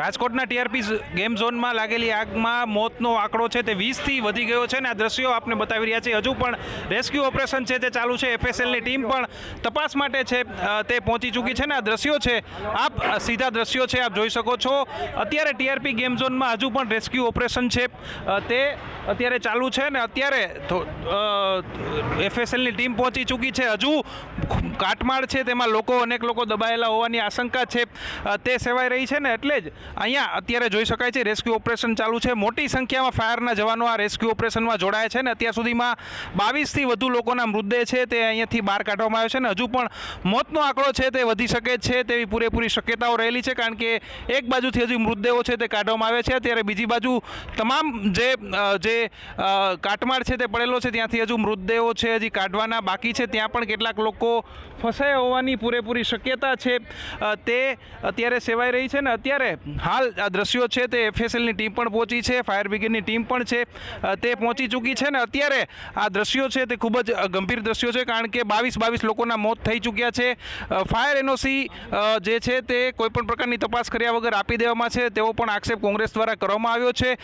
રાજકોટના TRP game ઝોનમાં લાગેલી આગમાં મોતનો આંકડો છે તે વીસથી વધી ગયો છે ને આ દ્રશ્યો આપને બતાવી રહ્યા છે હજુ પણ રેસ્ક્યુ ઓપરેશન છે તે ચાલુ છે. એફએસએલની ટીમ પણ તપાસ માટે છે તે પહોંચી ચૂકી છે ને આ દ્રશ્યો છે, આપ સીધા દ્રશ્યો છે, આપ જોઈ શકો છો. અત્યારે ટીઆરપી ગેમ ઝોનમાં હજુ પણ રેસ્ક્યુ ઓપરેશન છે. તે અત્યારે ચાલુ છે ને અત્યારે એફએસએલની ટીમ પહોંચી ચૂકી છે. હજુ કાટમાળ છે, તેમાં લોકો અનેક લોકો દબાયેલા હોવાની આશંકા છે. તે સેવાઈ રહી છે ને એટલે જ અહીંયા અત્યારે જોઈ શકાય છે રેસ્ક્યુ ઓપરેશન ચાલુ છે. મોટી સંખ્યામાં ફાયરના જવાનો આ રેસ્ક્યુ ઓપરેશનમાં જોડાયા છે ને અત્યાર સુધીમાં બાવીસથી વધુ લોકોના મૃતદેહ છે તે અહીંયાથી બહાર કાઢવામાં આવ્યો છે ને હજુ પણ મોતનો આંકડો છે તે વધી શકે છે તેવી પૂરેપૂરી શક્યતાઓ રહેલી છે કારણ કે એક બાજુથી હજુ મૃતદેહો છે તે કાઢવામાં આવે છે. ત્યારે બીજી બાજુ તમામ જે જે કાટમાળ છે તે પડેલો છે ત્યાંથી હજુ મૃતદેહો છે હજી કાઢવાના બાકી છે. ત્યાં પણ કેટલાક લોકો ફસાયા હોવાની પૂરેપૂરી શક્યતા છે. તે અત્યારે સેવાઈ રહી છે ને અત્યારે હાલ આ દ્રશ્યો છે તે એફએસએલની ટીમ પણ પહોંચી છે ફાયર બ્રિગેડની ટીમ પણ છે તે પહોંચી ચૂકી છે ને અત્યારે આ દ્રશ્યો છે તે ખૂબ જ ગંભીર દ્રશ્યો છે કારણ કે બાવીસ બાવીસ લોકોના મોત થઈ ચૂક્યા છે. ફાયર એનઓસી જે છે તે કોઈપણ પ્રકારની તપાસ કર્યા વગર આપી દેવામાં છે, તેવો પણ આક્ષેપ કોંગ્રેસ દ્વારા કરવામાં આવ્યો છે.